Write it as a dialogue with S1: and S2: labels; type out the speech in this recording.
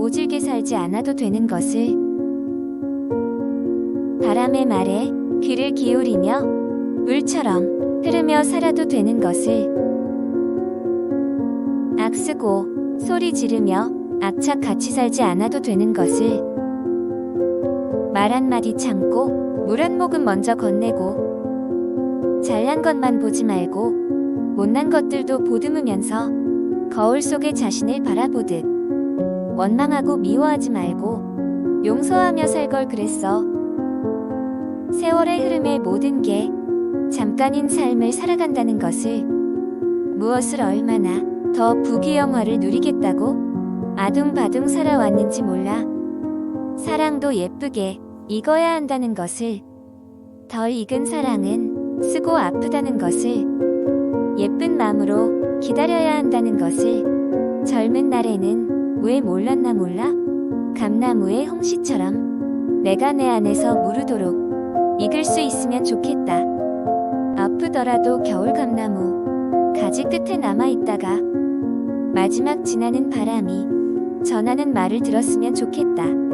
S1: 모질게 살지 않아도 되는 것을. 바람의 말에 귀를 기울이며 물처럼 흐르며 살아도 되는 것을. 악쓰고 소리 지르며 악착 같이 살지 않아도 되는 것을. 말 한마디 참고 물 한 모금 먼저 건네고 잘난 것만 보지 말고 못난 것들도 보듬으면서 거울 속에 자신을 바라보듯 원망하고 미워하지 말고 용서하며 살 걸 그랬어. 세월의 흐름에 모든 게 잠깐인 삶을 살아간다는 것을 무엇을 얼마나 더 부귀영화를 누리겠다고 아둥바둥 살아왔는지 몰라. 사랑도 예쁘게 익어야 한다는 것을 덜 익은 사랑은 쓰고 아프다는 것을 예쁜 마음으로 기다려야 한다는 것을 젊은 날에는 왜 몰랐나 몰라? 감나무의 홍시처럼 내가 내 안에서 무르도록 익을 수 있으면 좋겠다. 아프더라도 겨울 감나무 가지 끝에 남아 있다가 마지막 지나는 바람이 전하는 말을 들었으면 좋겠다.